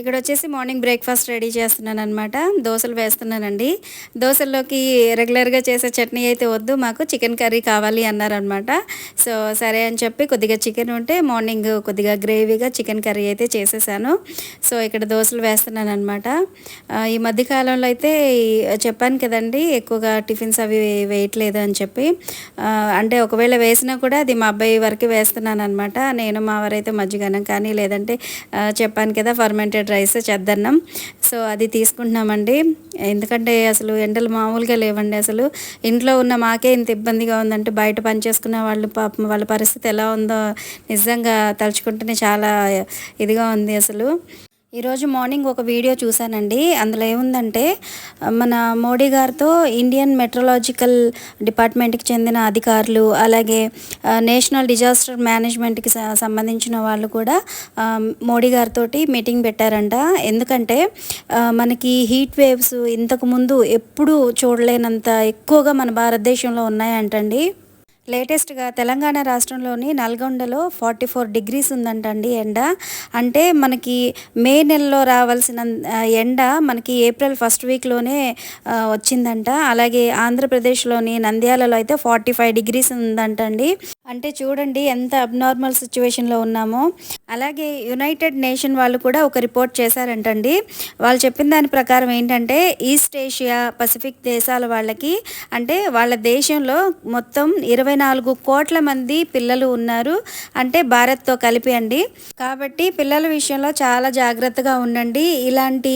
ఇక్కడ వచ్చేసి morning breakfast ready చేస్తున్నాను అనమాట దోశలు వేస్తున్నానండి. దోశల్లోకి రెగ్యులర్గా చేసే చట్నీ అయితే వద్దు మాకు చికెన్ కర్రీ కావాలి అన్నారనమాట సో సరే అని చెప్పి కొద్దిగా చికెన్ ఉంటే మార్నింగ్ కొద్దిగా గ్రేవీగా చికెన్ కర్రీ అయితే చేసేసాను. సో ఇక్కడ దోశలు వేస్తున్నాను అనమాట ఈ మధ్యకాలంలో అయితే చెప్పాను కదండి ఎక్కువగా టిఫిన్స్ అవి వేయట్లేదు అని చెప్పి. అంటే ఒకవేళ వేసినా కూడా అది మా అబ్బాయి వరకు వేస్తున్నాను అనమాట నేను మా వారైతే మజ్జిగనం కానీ లేదంటే చెప్పాను కదా ఫర్మెంటెడ్ రైస్ చెద్దన్నం. సో అది తీసుకుంటున్నామండి. ఎందుకంటే అసలు ఎండలు మామూలుగా లేవండి అసలు. ఇంట్లో ఉన్న మాకే ఇంత ఇబ్బందిగా ఉందంటే బయట పనిచేసుకున్న వాళ్ళు పాపం వాళ్ళ పరిస్థితి ఎలా ఉందో నిజంగా తలుచుకుంటేనే చాలా ఇదిగా ఉంది అసలు. ఈరోజు మార్నింగ్ ఒక వీడియో చూశానండి. అందులో ఏముందంటే మన మోడీ గారితో ఇండియన్ మెట్రలాజికల్ డిపార్ట్మెంట్కి చెందిన అధికారులు అలాగే నేషనల్ డిజాస్టర్ మేనేజ్మెంట్కి సంబంధించిన వాళ్ళు కూడా మోడీ గారితో మీటింగ్ పెట్టారంట. ఎందుకంటే మనకి హీట్ వేవ్స్ ఇంతకుముందు ఎప్పుడూ చూడలేనంత ఎక్కువగా మన భారతదేశంలో ఉన్నాయంటండి. లేటెస్ట్గా తెలంగాణ రాష్ట్రంలోని నల్గొండలో ఫార్టీ ఫోర్ డిగ్రీస్ ఉందంటండి ఎండ. అంటే మనకి మే నెలలో రావాల్సిన ఎండ మనకి ఏప్రిల్ ఫస్ట్ వీక్లోనే వచ్చిందంట. అలాగే ఆంధ్రప్రదేశ్లోని నంద్యాలలో అయితే ఫార్టీ ఫైవ్ డిగ్రీస్ ఉందంటండి. అంటే చూడండి ఎంత అబ్నార్మల్ సిచ్యువేషన్లో ఉన్నామో. అలాగే యునైటెడ్ నేషన్ వాళ్ళు కూడా ఒక రిపోర్ట్ చేశారంటండి. వాళ్ళు చెప్పిన దాని ప్రకారం ఏంటంటే ఈస్ట్ ఏషియా పసిఫిక్ దేశాల వాళ్ళకి అంటే వాళ్ళ దేశంలో మొత్తం ఇరవై నాలుగు కోట్ల మంది పిల్లలు ఉన్నారు. అంటే భారత్తో కలిపి అండి. కాబట్టి పిల్లల విషయంలో చాలా జాగ్రత్తగా ఉండండి. ఇలాంటి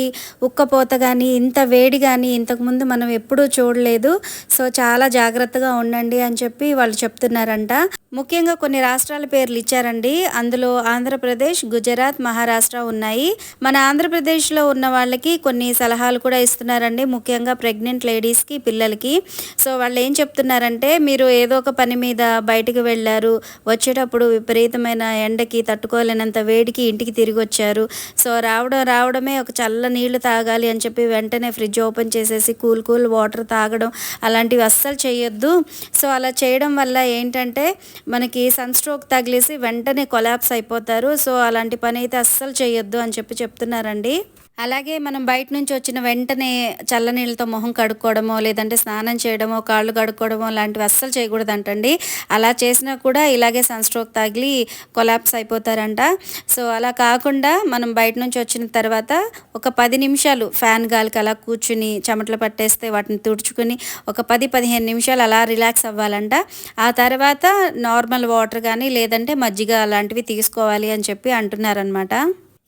ఉక్కపోత కానీ ఇంత వేడి కానీ ఇంతకుముందు మనం ఎప్పుడూ చూడలేదు. సో చాలా జాగ్రత్తగా ఉండండి అని చెప్పి వాళ్ళు చెప్తున్నారంట. ముఖ్యంగా కొన్ని రాష్ట్రాల పేర్లు ఇచ్చారండి. అందులో ఆంధ్రప్రదేశ్ గుజరాత్ మహారాష్ట్ర ఉన్నాయి. మన ఆంధ్రప్రదేశ్లో ఉన్న వాళ్ళకి కొన్ని సలహాలు కూడా ఇస్తున్నారండి. ముఖ్యంగా ప్రెగ్నెంట్ లేడీస్కి పిల్లలకి. సో వాళ్ళు ఏం చెప్తున్నారంటే మీరు ఏదో ఒక పని మీద బయటికి వెళ్ళారు. వచ్చేటప్పుడు విపరీతమైన ఎండకి తట్టుకోలేనంత వేడికి ఇంటికి తిరిగి వచ్చారు. సో రావడం రావడమే ఒక చల్ల నీళ్ళు తాగాలి అని చెప్పి వెంటనే ఫ్రిడ్జ్ ఓపెన్ చేసేసి కూల్ కూల్ వాటర్ తాగడం అలాంటివి అస్సలు చేయొద్దు. సో అలా చేయడం వల్ల ఏంటంటే మనకి సన్ స్ట్రోక్ తగిలేసి వెంటనే కొలాప్స్ అయిపోతారు. సో అలాంటి పని అయితే అస్సలు చేయొద్దు అని చెప్పి చెప్తున్నారండి. అలాగే మనం బయట నుంచి వచ్చిన వెంటనే చల్లనీళ్ళతో మొహం కడుక్కోవడమో లేదంటే స్నానం చేయడమో కాళ్ళు కడుక్కోవడమో లాంటివి అస్సలు చేయకూడదంటండి. అలా చేసినా కూడా ఇలాగే సన్ స్ట్రోక్ తగిలి కొలాప్స్ అయిపోతారంట. సో అలా కాకుండా మనం బయట నుంచి వచ్చిన తర్వాత ఒక పది నిమిషాలు ఫ్యాన్ గాలికి అలా కూర్చుని చెమటలు పట్టేస్తే వాటిని తుడుచుకుని ఒక పది పదిహేను నిమిషాలు అలా రిలాక్స్ అవ్వాలంట. ఆ తర్వాత నార్మల్ వాటర్ కానీ లేదంటే మజ్జిగ అలాంటివి తీసుకోవాలి అని చెప్పి అంటున్నారనమాట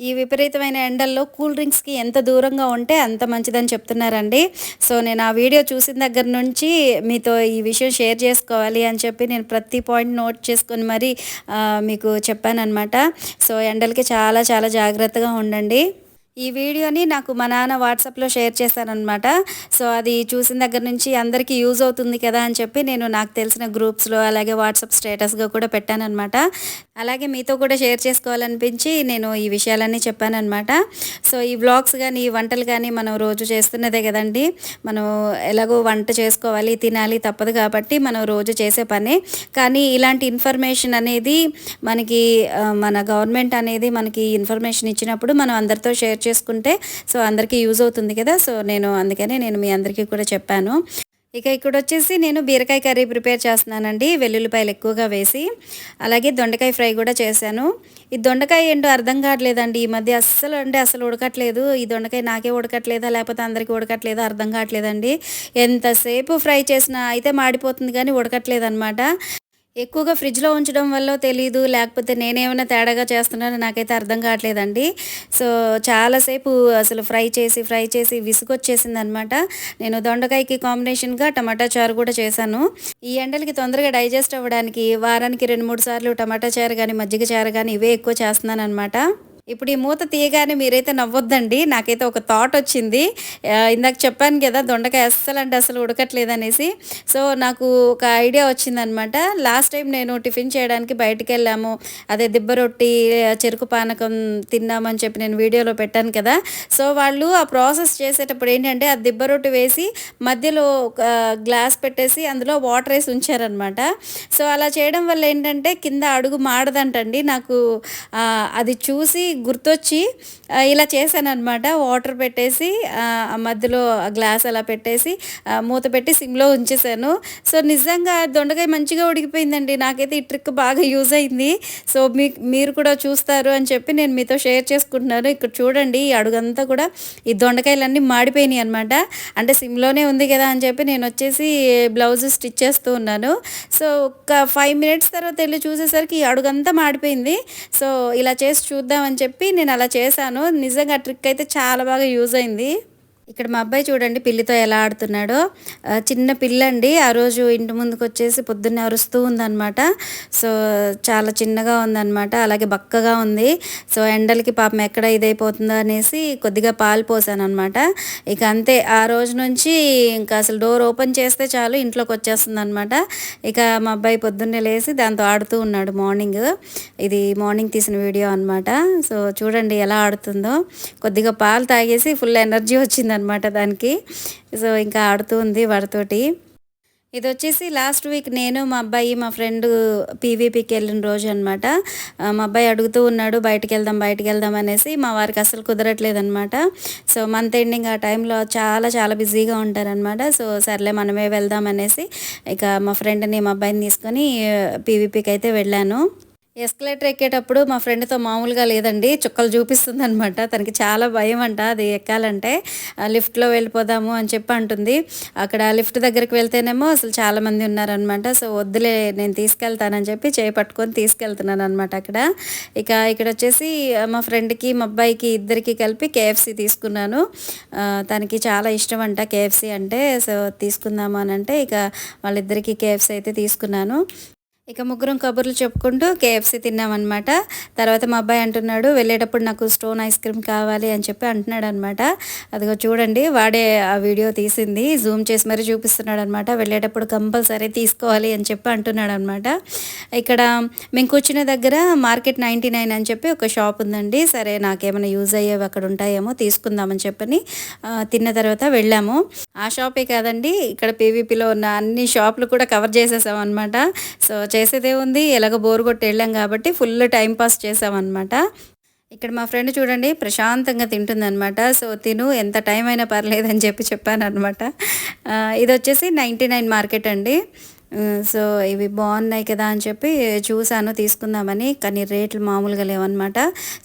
ఈ విపరీతమైన ఎండల్లో కూల్ డ్రింక్స్కి ఎంత దూరంగా ఉంటే అంత మంచిదని చెప్తున్నారండి. సో నేను ఆ వీడియో చూసిన దగ్గర నుంచి మీతో ఈ విషయం షేర్ చేసుకోవాలి అని చెప్పి నేను ప్రతి పాయింట్ నోట్ చేసుకొని మరీ మీకు చెప్పానన్నమాట. సో ఎండలకి చాలా చాలా జాగ్రత్తగా ఉండండి. ఈ వీడియోని నాకు మా నాన్న వాట్సాప్లో షేర్ చేశానమాట సో అది చూసిన దగ్గర నుంచి అందరికీ యూజ్ అవుతుంది కదా అని చెప్పి నేను నాకు తెలిసిన గ్రూప్స్లో అలాగే వాట్సాప్ స్టేటస్గా కూడా పెట్టానమాట అలాగే మీతో కూడా షేర్ చేసుకోవాలనిపించి నేను ఈ విషయాలన్నీ చెప్పానమాట సో ఈ వ్లాగ్స్ కానీ ఈ వంటలు కానీ మనం రోజు చేస్తున్నదే కదండి. మనం ఎలాగో వంట చేసుకోవాలి తినాలి తప్పదు కాబట్టి మనం రోజు చేసే పనే. కానీ ఇలాంటి ఇన్ఫర్మేషన్ అనేది మనకి మన గవర్నమెంట్ అనేది మనకి ఇన్ఫర్మేషన్ ఇచ్చినప్పుడు మనం అందరితో షేర్ చేసుకుంటే సో అందరికీ యూజ్ అవుతుంది కదా. సో నేను అందుకనే నేను మీ అందరికీ కూడా చెప్పాను. ఇక ఇక్కడ వచ్చేసి నేను బీరకాయ కర్రీ ప్రిపేర్ చేస్తున్నానండి. వెల్లుల్లిపాయలు ఎక్కువగా వేసి అలాగే దొండకాయ ఫ్రై కూడా చేశాను. ఈ దొండకాయ ఏంటో అర్థం కావట్లేదండి. ఈ మధ్య అస్సలు అంటే అసలు ఉడకట్లేదు. ఈ దొండకాయ నాకే ఉడకట్లేదా లేకపోతే అందరికీ ఉడకట్లేదా అర్థం కావట్లేదండి. ఎంతసేపు ఫ్రై చేసినా అయితే మాడిపోతుంది కానీ ఉడకట్లేదు అనమాట ఎక్కువగా ఫ్రిడ్జ్లో ఉంచడం వల్ల తెలియదు లేకపోతే నేనేమైనా తేడాగా చేస్తున్నానో నాకైతే అర్థం కావట్లేదండి. సో చాలాసేపు అసలు ఫ్రై చేసి ఫ్రై చేసి విసుగొచ్చేసింది అనమాట నేను దొండకాయకి కాంబినేషన్గా టమాటా చారు కూడా చేశాను. ఈ ఎండలకి తొందరగా డైజెస్ట్ అవ్వడానికి వారానికి రెండు మూడు సార్లు టమాటా చారు కానీ మజ్జిగ చారు కానీ ఇవే ఎక్కువ చేస్తున్నాను అనమాట ఇప్పుడు ఈ మూత తీయగానే మీరైతే నవ్వొద్దండి. నాకైతే ఒక థాట్ వచ్చింది. ఇందాక చెప్పాను కదా దొండకాయ అస్సలు అంటే అసలు ఉడకట్లేదు అనేసి సో నాకు ఒక ఐడియా వచ్చిందనమాట. లాస్ట్ టైం నేను టిఫిన్ చేయడానికి బయటికి వెళ్ళాము. అదే దిబ్బ రొట్టి చెరుకు పానకం తిన్నామని చెప్పి నేను వీడియోలో పెట్టాను కదా. సో వాళ్ళు ఆ ప్రాసెస్ చేసేటప్పుడు ఏంటంటే ఆ దిబ్బ రొట్టి వేసి మధ్యలో ఒక గ్లాస్ పెట్టేసి అందులో వాటర్ వేసి ఉంచారనమాట. సో అలా చేయడం వల్ల ఏంటంటే కింద అడుగు మాడదంటండి. నాకు అది చూసి గుర్తొచ్చి ఇలా చేశానమాట వాటర్ పెట్టేసి మధ్యలో గ్లాస్ అలా పెట్టేసి మూత పెట్టి సిమ్లో ఉంచేసాను సో నిజంగా దొండకాయ మంచిగా ఉడికిపోయిందండి. నాకైతే ఈ ట్రిక్ బాగా యూజ్ అయింది. సో మీ మీరు కూడా చూస్తారు అని చెప్పి నేను మీతో షేర్ చేసుకుంటున్నాను. ఇక్కడ చూడండి ఈ అడుగంతా కూడా ఈ దొండకాయలన్నీ మాడిపోయినాయి అనమాట అంటే సిమ్లోనే ఉంది కదా అని చెప్పి నేను వచ్చేసి బ్లౌజ్ స్టిచ్ చేస్తూ ఉన్నాను. సో ఒక ఫైవ్ మినిట్స్ తర్వాత వెళ్ళి చూసేసరికి ఈ అడుగంతా మాడిపోయింది. సో ఇలా చేసి చూద్దామని చెప్పి నేను అలా చేశాను. నిజంగా ట్రిక్ అయితే చాలా బాగా యూజ్ అయింది. ఇక్కడ మా అబ్బాయి చూడండి పిల్లితో ఎలా ఆడుతున్నాడో. చిన్న పిల్ల అండి ఆ రోజు ఇంటి ముందుకు వచ్చేసి పొద్దున్నే అరుస్తూ ఉందన్నమాట. సో చాలా చిన్నగా ఉందన్నమాట అలాగే బక్కగా ఉంది. సో ఎండలకి పాపం ఎక్కడ ఇదైపోతుందో అనేసి కొద్దిగా పాలు పోసాను అనమాట ఇక అంతే ఆ రోజు నుంచి ఇంకా అసలు డోర్ ఓపెన్ చేస్తే చాలు ఇంట్లోకి వచ్చేస్తుంది అనమాట ఇక మా అబ్బాయి పొద్దున్నే లేసి దాంతో ఆడుతూ ఉన్నాడు మార్నింగ్. ఇది మార్నింగ్ తీసిన వీడియో అనమాట సో చూడండి ఎలా ఆడుతుందో. కొద్దిగా పాలు తాగేసి ఫుల్ ఎనర్జీ అనమాట దానికి. సో ఇంకా ఆడుతూ ఉంది వాడితోటి. ఇది వచ్చేసి లాస్ట్ వీక్ నేను మా అబ్బాయి మా ఫ్రెండ్ పీవీపీకి వెళ్ళిన రోజు అనమాట మా అబ్బాయి అడుగుతూ ఉన్నాడు బయటికి వెళ్దాం బయటికి వెళ్దాం అనేసి. మా వారికి అసలు కుదరట్లేదు అనమాట సో మంత్ ఎండింగ్ ఆ టైంలో చాలా చాలా బిజీగా ఉంటారనమాట సో సర్లే మనమే వెళ్దాం అనేసి ఇక మా ఫ్రెండ్ని మా అబ్బాయిని తీసుకొని పీవీపీకి అయితే వెళ్ళాను. ఎస్కలేటర్ ఎక్కేటప్పుడు మా ఫ్రెండ్తో మామూలుగా లేదండి. చుక్కలు చూపిస్తుంది అనమాట తనకి చాలా భయం అంట అది ఎక్కాలంటే లిఫ్ట్లో వెళ్ళిపోదాము అని చెప్పి అంటుంది. అక్కడ లిఫ్ట్ దగ్గరికి వెళ్తేనేమో అసలు చాలామంది ఉన్నారనమాట సో వద్దులే నేను తీసుకెళ్తానని చెప్పి చేయి పట్టుకొని తీసుకెళ్తున్నాను అనమాట అక్కడ. ఇక ఇక్కడ వచ్చేసి మా ఫ్రెండ్కి మా అబ్బాయికి ఇద్దరికి కలిపి కేఎఫ్సి తీసుకున్నాను. తనకి చాలా ఇష్టం అంట కేఎఫ్సి అంటే. సో తీసుకుందాము అని అంటే ఇక వాళ్ళిద్దరికీ కేఎఫ్సి అయితే తీసుకున్నాను. ఇక ముగ్గురం కబుర్లు చెప్పుకుంటూ కేఎఫ్సి తిన్నామన్నమాట. తర్వాత మా అబ్బాయి అంటున్నాడు వెళ్ళేటప్పుడు నాకు స్టోన్ ఐస్ క్రీమ్ కావాలి అని చెప్పి అంటున్నాడు అనమాట అదిగో చూడండి వాడే ఆ వీడియో తీసింది జూమ్ చేసి మరీ చూపిస్తున్నాడు అనమాట వెళ్ళేటప్పుడు కంపల్సరీ తీసుకోవాలి అని చెప్పి అంటున్నాడు అనమాట ఇక్కడ మేము కూర్చునే దగ్గర మార్కెట్ నైంటీ నైన్ అని చెప్పి ఒక షాప్ ఉందండి. సరే నాకేమైనా యూజ్ అయ్యేవి అక్కడ ఉంటాయేమో తీసుకుందామని చెప్పని తిన్న తర్వాత వెళ్ళాము. ఆ షాపే కాదండి ఇక్కడ పీవీపీలో ఉన్న అన్ని షాపులు కూడా కవర్ చేసేసాం అనమాట సో చేసేదే ఉంది. ఎలాగ బోర్ కొట్టి వెళ్ళాం కాబట్టి ఫుల్ టైం పాస్ చేసామన్నమాట. ఇక్కడ మా ఫ్రెండ్ చూడండి ప్రశాంతంగా తింటుందనమాట సో తిను ఎంత టైం అయినా పర్లేదని చెప్పి చెప్పాను అనమాట ఇది వచ్చేసి నైంటీ నైన్ మార్కెట్ అండి. సో ఇవి బాగున్నాయి కదా అని చెప్పి చూశాను తీసుకుందామని. కానీ రేట్లు మామూలుగా లేవన్నమాట.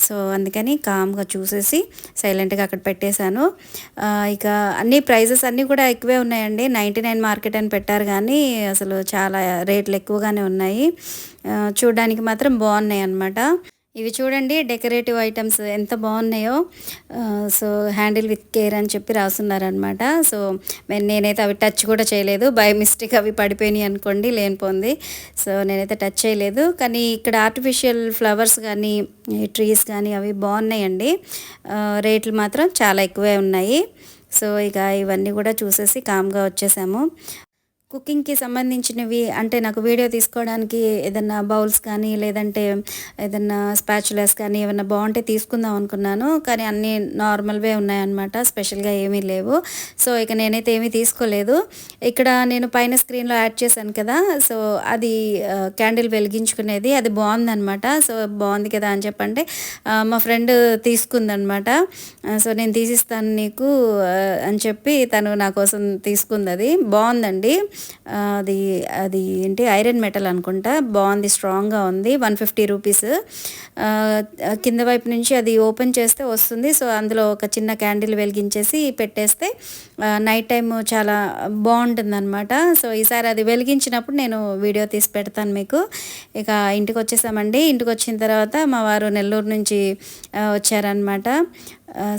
సో అందుకని కామ్గా చూసేసి సైలెంట్గా అక్కడ పెట్టేశాను. ఇక అన్ని ప్రైజెస్ అన్నీ కూడా ఎక్కువే ఉన్నాయండి. నైంటీ నైన్ మార్కెట్ అని పెట్టారు కానీ అసలు చాలా రేట్లు ఎక్కువగానే ఉన్నాయి. చూడడానికి మాత్రం బాగున్నాయి అన్నమాట ఇవి చూడండి డెకరేటివ్ ఐటమ్స్ ఎంత బాగున్నాయో. సో హ్యాండిల్ విత్ కేర్ అని చెప్పి రాస్తున్నారనమాట సో మే- నేనైతే అవి టచ్ కూడా చేయలేదు. బై మిస్టేక్ అవి పడిపోయినాయి అనుకోండి లేనిపోంది సో నేనైతే టచ్ చేయలేదు. కానీ ఇక్కడ ఆర్టిఫిషియల్ ఫ్లవర్స్ కానీ ట్రీస్ కానీ అవి బాగున్నాయండి. రేట్లు మాత్రం చాలా ఎక్కువే ఉన్నాయి. సో ఇక ఇవన్నీ కూడా చూసేసి కామ్గా వచ్చేసాము. కుకింగ్కి సంబంధించినవి అంటే నాకు వీడియో తీసుకోవడానికి ఏదన్నా బౌల్స్ కానీ లేదంటే ఏదన్నా స్పాచులస్ కానీ ఏమన్నా బాగుంటే తీసుకుందాం అనుకున్నాను. కానీ అన్నీ నార్మల్వే ఉన్నాయన్నమాట. స్పెషల్గా ఏమీ లేవు. సో ఇక నేనైతే ఏమీ తీసుకోలేదు. ఇక్కడ నేను పైన స్క్రీన్లో యాడ్ చేశాను కదా. సో అది క్యాండిల్ వెలిగించుకునేది. అది బాగుందనమాట సో బాగుంది కదా అని చెప్పంటే మా ఫ్రెండ్ తీసుకుందనమాట సో నేను తీసిస్తాను నీకు అని చెప్పి తను నా కోసం తీసుకుంది అది. బాగుందండి. అది అది ఏంటి ఐరన్ మెటల్ అనుకుంటా. బాగుంది స్ట్రాంగ్గా ఉంది వన్ ఫిఫ్టీ రూపీస్. కింద వైపు నుంచి అది ఓపెన్ చేస్తే వస్తుంది. సో అందులో ఒక చిన్న క్యాండిల్ వెలిగించేసి పెట్టేస్తే నైట్ టైం చాలా బాగుంటుంది అనమాట సో ఈసారి అది వెలిగించినప్పుడు నేను వీడియో తీసి పెడతాను మీకు. ఇక ఇంటికి వచ్చేసామండి ఇంటికి వచ్చిన తర్వాత మా వారు నెల్లూరు నుంచి వచ్చారనమాట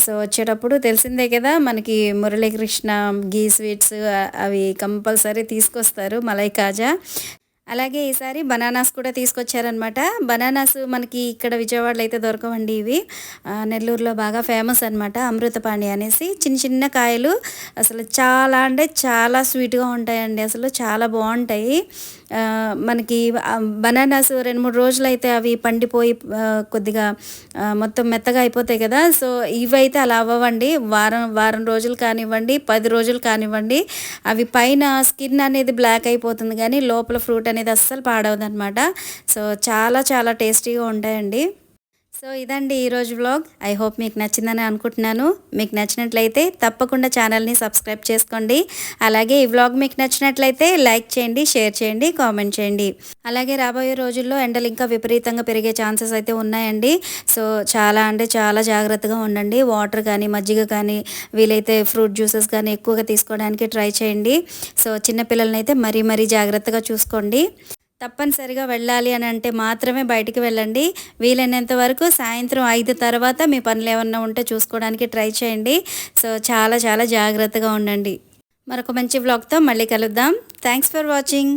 సో వచ్చేటప్పుడు తెలిసిందే కదా మనకి మురళీకృష్ణ గీ స్వీట్స్ అవి కంపల్సరీ తీసుకొస్తారు మలై కాజా అలాగే ఈసారి బనానాస్ కూడా తీసుకొచ్చారనమాట బనానాస్ మనకి ఇక్కడ విజయవాడలో అయితే దొరకవండి ఇవి. నెల్లూరులో బాగా ఫేమస్ అనమాట అమృతపాణి అనేసి. చిన్న చిన్న కాయలు అసలు చాలా అంటే చాలా స్వీట్గా ఉంటాయండి అసలు చాలా బాగుంటాయి. మనకి బనానాస్ రెండు మూడు రోజులు అయితే అవి పండిపోయి కొద్దిగా మొత్తం మెత్తగా అయిపోతాయి కదా. సో ఇవైతే అలా అవ్వవండి వారం వారం రోజులు కానివ్వండి పది రోజులు కానివ్వండి. అవి పైన స్కిన్ అనేది బ్లాక్ అయిపోతుంది కానీ లోపల ఫ్రూట్ అనేది అస్సలు పాడవదనమాట సో చాలా చాలా టేస్టీగా ఉంటాయండి. సో ఇదండి ఈరోజు వ్లాగ్ ఐ హోప్ మీకు నచ్చిందని అనుకుంటున్నాను. మీకు నచ్చినట్లయితే తప్పకుండా ఛానల్ని సబ్స్క్రైబ్ చేసుకోండి. అలాగే ఈ వ్లాగ్ మీకు నచ్చినట్లయితే లైక్ చేయండి షేర్ చేయండి కామెంట్ చేయండి. అలాగే రాబోయే రోజుల్లో ఎండలు ఇంకా విపరీతంగా పెరిగే ఛాన్సెస్ అయితే ఉన్నాయండి. సో చాలా అంటే చాలా జాగ్రత్తగా ఉండండి. వాటర్ కానీ మజ్జిగ కానీ వీలైతే ఫ్రూట్ జ్యూసెస్ కానీ ఎక్కువగా తీసుకోవడానికి ట్రై చేయండి. సో చిన్నపిల్లలనైతే అయితే మరీ మరీ జాగ్రత్తగా చూసుకోండి. తప్పనిసరిగా వెళ్ళాలి అని అంటే మాత్రమే బయటికి వెళ్ళండి. వీలైనంత వరకు సాయంత్రం ఐదు తర్వాత మీ పనులు ఏమన్నా ఉంటే చూసుకోవడానికి ట్రై చేయండి. సో చాలా చాలా జాగ్రత్తగా ఉండండి. మరొక మంచి బ్లాగ్తో మళ్ళీ కలుద్దాం. Thanks for watching